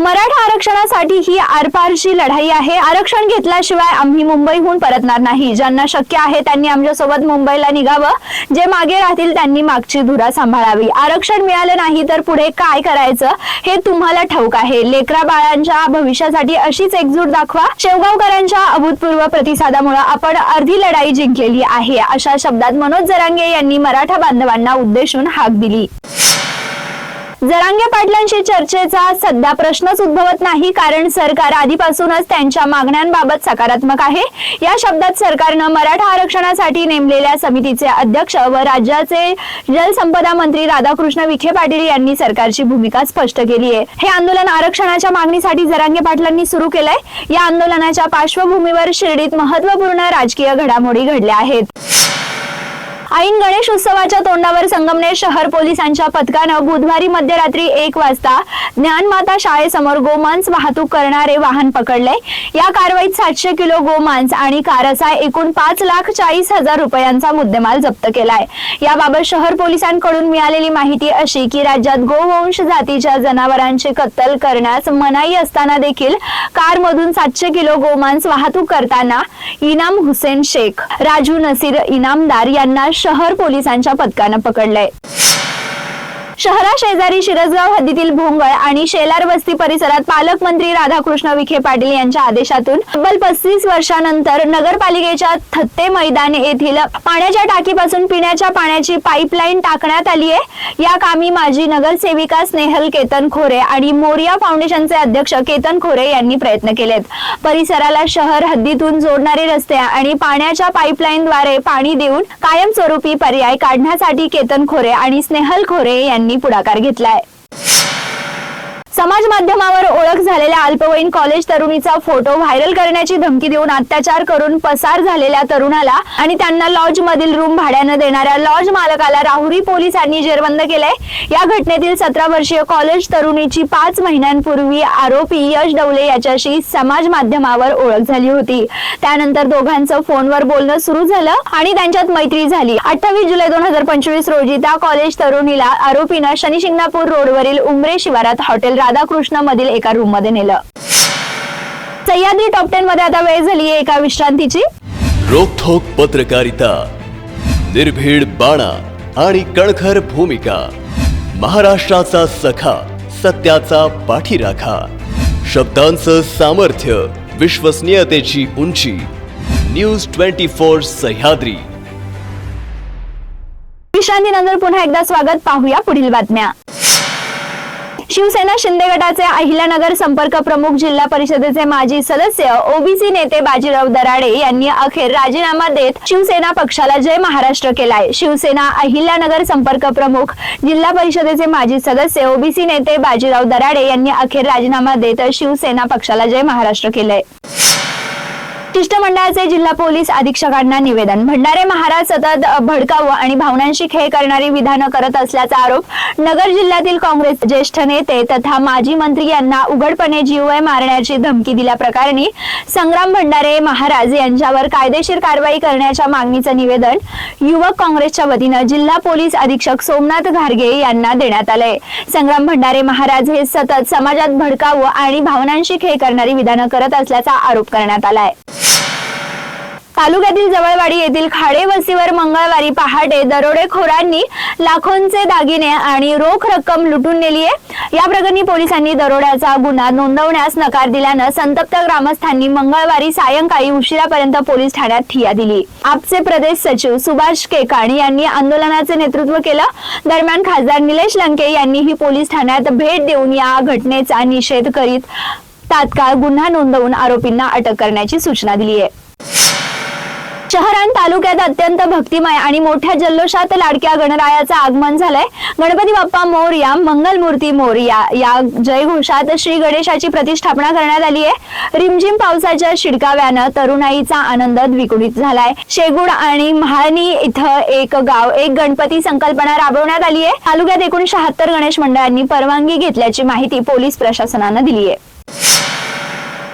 मराठा आरक्षणासाठी ही आरपारची लढाई आहे. आरक्षण घेतल्याशिवाय आम्ही मुंबईहून परतणार नाही. ज्यांना शक्य आहे त्यांनी आमच्यासोबत मुंबईला निघावं. जे मागे राहतील त्यांनी मागची धुरा सांभाळावी. आरक्षण मिळालं नाही तर पुढे काय करायचं हे तुम्हाला ठाऊक आहे. लेकरा बाळांच्या भविष्यासाठी अशीच एकजूट दाखवा. शेवगावकरांच्या अभूतपूर्व प्रतिसादामुळे आपण अर्धी लढाई जिंकलेली आहे. अशा शब्दात मनोज जरांगे यांनी मराठा बांधवांना उद्देशून हाक दिली. जरांगे पाटलांशी चर्चेचा सध्या प्रश्नच उद्भवत नाही कारण सरकार आधीपासूनच त्यांच्या मागण्यांबाबत सकारात्मक आहे. या शब्दात सरकारनं मराठा आरक्षणासाठी नेमलेल्या समितीचे अध्यक्ष व राज्याचे जलसंपदा मंत्री राधाकृष्ण विखे पाटील यांनी सरकारची भूमिका स्पष्ट केली आहे. हे आंदोलन आरक्षणाच्या मागणीसाठी जरांगे पाटलांनी सुरू केलंय. या आंदोलनाच्या पार्श्वभूमीवर शिर्डीत महत्त्वपूर्ण राजकीय घडामोडी घडल्या आहेत. ऐन गणेश उत्सवाच्या तोंडावर संगमनेर शहर पोलिसांच्या पथकानं बुधवारी मध्यरात्री एक वाजता ज्ञानमाता शाळेसमोर गोमांस वाहतूक करणारे वाहन पकडले. या कारवाईत सातशे किलो गोमांस आणि कारसा एकूण पाच लाख चाळीस हजार रुपयांचा मुद्देमाल जप्त केलाय. याबाबत शहर पोलिसांकडून मिळालेली माहिती अशी की राज्यात गोवंश जातीच्या जनावरांची कत्तल करण्यास मनाई असताना देखील कारमधून सातशे किलो गोमांस वाहतूक करताना इनाम हुसेन शेख राजू नसीर इनामदार यांना शहर पोलिसांच्या पथकानं पकडलंय. शहराशेजारी शिरसगाव हद्दीतील भोंगळ आणि शेलार वस्ती परिसरात पालकमंत्री राधाकृष्ण विखे पाटील यांच्या आदेशातून तब्बल पस्तीस वर्षानंतर नगरपालिकेच्या थत्ते मैदान येथील पाण्याच्या टाकीपासून पिण्याच्या पाण्याची पाईपलाईन टाकण्यात आली आहे. या कामी माजी नगरसेविका स्नेहल केतन खोरे आणि मोरिया फाउंडेशनचे अध्यक्ष केतन खोरे यांनी प्रयत्न केलेत. परिसराला शहर हद्दीतून जोडणारे रस्ते आणि पाण्याच्या पाईपलाईनद्वारे पाणी देऊन कायमस्वरूपी पर्याय काढण्यासाठी केतन खोरे आणि स्नेहल खोरे यांनी पुढाकार घेतलाय. समाज माध्यमावर ओळख झालेल्या अल्पवयीन कॉलेज तरुणीचा फोटो व्हायरल करण्याची धमकी देऊन अत्याचार करून पसार झालेल्या तरुणाला आणि त्यांना लॉज मधील रूम भाड्यानं देणाऱ्या लॉज मालकाला राहुरी पोलिसांनी जेरबंद केलंय. या घटनेतील सतरा वर्षीय कॉलेज तरुणीची पाच महिन्यांपूर्वी आरोपी यश डवले याच्याशी समाज माध्यमावर ओळख झाली होती. त्यानंतर दोघांचं फोनवर बोलणं सुरू झालं आणि त्यांच्यात मैत्री झाली. अठ्ठावीस जुलै दोन हजार पंचवीस रोजी त्या कॉलेज तरुणीला आरोपीनं शनिशिंगणापूर रोडवरील उमरे शिवारात हॉटेल राधाकृष्ण मधील एका रूममध्ये नेलं. सह्याद्री टॉप टेन मध्ये आता वेळ झाली एका विश्रांतीची. रोखोक पत्रकारिता निर्भीड बाणा आणि कणखर भूमिका महाराष्ट्राचा सखा सत्याचा पाठीराखा शब्दांचं सामर्थ्य विश्वसनीयतेची उंची न्यूज ट्वेंटी फोर सह्याद्री. विश्रांतीनंतर पुन्हा एकदा स्वागत पाहूया पुढील बातम्या. शिवसेना शिंदे गटाचे अहिल्यानगर संपर्क प्रमुख जिल्हा परिषदेचे माजी सदस्य ओबीसी नेते बाजीराव दराडे यांनी अखेर राजीनामा देत शिवसेना पक्षाला जय महाराष्ट्र केलाय. शिवसेना अहिल्यानगर संपर्क प्रमुख जिल्हा परिषदेचे माजी सदस्य ओबीसी नेते बाजीराव दराडे यांनी अखेर राजीनामा देत शिवसेना पक्षाला जय महाराष्ट्र केलंय. शिष्टमंडळाचे जिल्हा पोलीस अधीक्षकांना निवेदन. भंडारे महाराज सतत भडकावं आणि भावनांशी खेळ करणारी विधानं करत असल्याचा आरोप नगर जिल्ह्यातील काँग्रेस ज्येष्ठ नेते तथा माजी मंत्री यांना उघडपणे जीवय मारण्याची धमकी दिल्याप्रकरणी संग्राम भंडारे महाराज यांच्यावर कायदेशीर कारवाई करण्याच्या मागणीचं निवेदन युवक काँग्रेसच्या वतीनं जिल्हा पोलीस अधीक्षक सोमनाथ घारगे यांना देण्यात आलंय. संग्राम भंडारे महाराज हे सतत समाजात भडकावं आणि भावनांशी खेळ करणारी विधानं करत असल्याचा आरोप करण्यात आलाय. तालुक्यातील जवळवाडी येथील खाडे वस्तीवर मंगळवारी पहाटे दरोडेखोरांनी लाखोंचे दागिने आणि रोख रक्कम लुटून नेली आहे. या प्रकरणी पोलिसांनी दरोड्याचा गुन्हा नोंदवण्यास नकार दिल्यानं संतप्त ग्रामस्थांनी मंगळवारी सायंकाळी उशिरापर्यंत पोलीस ठाण्यात ठिया दिली. आपचे प्रदेश सचिव सुभाष केकाणी यांनी आंदोलनाचे नेतृत्व केलं. दरम्यान खासदार निलेश लंके यांनीही पोलीस ठाण्यात भेट देऊन या घटनेचा निषेध करीत तात्काळ गुन्हा नोंदवून आरोपींना अटक करण्याची सूचना दिली आहे. शहरान तालुक्यात अत्यंत भक्तिमय आणि मोठ्या जल्लोषात लाडक्या गणरायाचं आगमन झालंय. गणपती बाप्पा मोरया मंगलमूर्ती मोरया या जयघोषात श्री गणेशाची प्रतिष्ठापना करण्यात आली आहे. रिमझिम पावसाच्या शिडकाव्यानं तरुणाईचा आनंद द्विगुणित झालाय. शेगुड आणि महाळणी इथं एक गाव एक गणपती संकल्पना राबवण्यात आली आहे. तालुक्यात एकूण शहात्तर गणेश मंडळांनी परवानगी घेतल्याची माहिती पोलीस प्रशासनानं दिली आहे.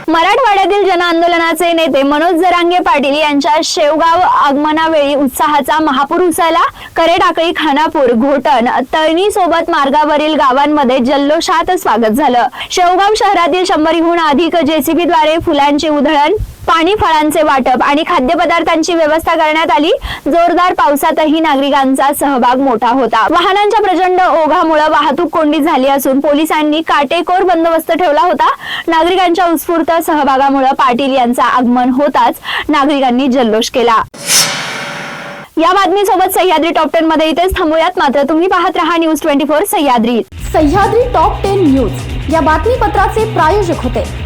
मराठवाड्यातील जन आंदोलनाचे नेते मनोज जरांगे पाटील यांच्या शेवगाव आगमनावेळी उत्साहाचा महापूर उसळला करेटाकळी खानापूर घोटण तळणी सोबत मार्गावरील गावांमध्ये जल्लोषात स्वागत झालं. शेवगाव शहरातील शंभरीहून अधिक जेसीबीद्वारे फुलांची उधळण पाणी फळांचे वाटप आणि खाद्यपदार्थांची व्यवस्था करण्यात आली. जोरदार पावसातही नागरिकांचा सहभाग मोठा होता. वाहनांच्या प्रचंड ओघामुळे वाहतूक कोंडी झाली असून पोलिसांनी काटेकोर बंदोबस्त ठेवला होता. नागरिकांच्या उत्स्फूर्त सहभागामुळे पाटील यांचा आगमन होताच नागरिकांनी जल्लोष केला. या बातमीसोबत सह्याद्री टॉप टेन मध्ये इथेच थांबूयात. मात्र तुम्ही पाहत रहा news twenty four Sahyadri. Sahyadri top ten news. या बातमीपत्राचे प्रायोजक होते.